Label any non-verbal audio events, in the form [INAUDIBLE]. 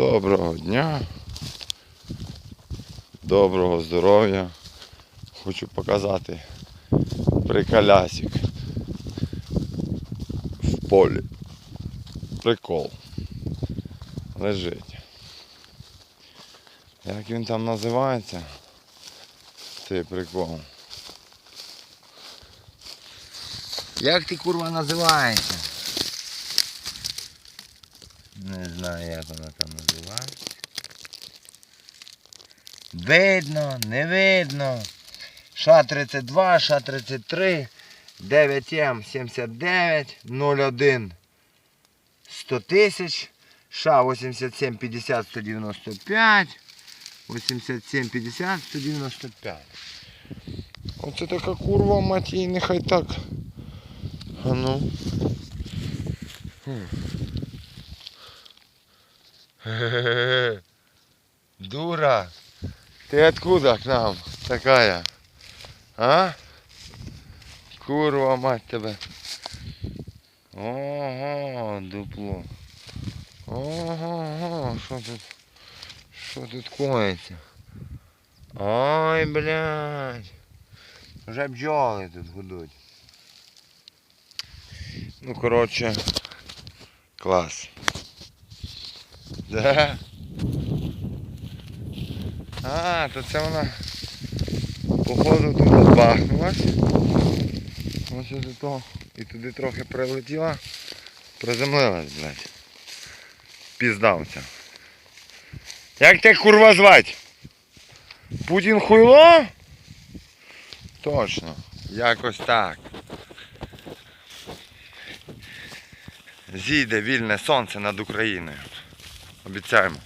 Доброго дня. Доброго здоров'я. Хочу показати приколясик в полі. Прикол. Лежить. Як він там називається? Цей прикол. Як ти курва називаєшся? Не знаю, як вона там називається. Видно, не видно. Ша-32, Ша-33, 9М 79, 01 100 тисяч, Ша-87 50 195, 87 50 195. Оце така курва, мать її, нехай так. А ну. Хм. [LAUGHS] Хе-хе-хе. Дура, ты откуда к нам такая? А? Курва, мать тебе. Ого, дупло. Ого, що тут? Що тут коїться? Ой, блядь. Вже бджоли тут гудуть. Ну, коротше, клас. Да. А, то це вона походу тут бахнулась. Ось до того. І туди трохи прилетіла. Приземлилась, блядь. Піздавця. Як тебе курва звать? Путін хуйло? Точно. Якось так. Зійде вільне сонце над Україною. Обіцяємо.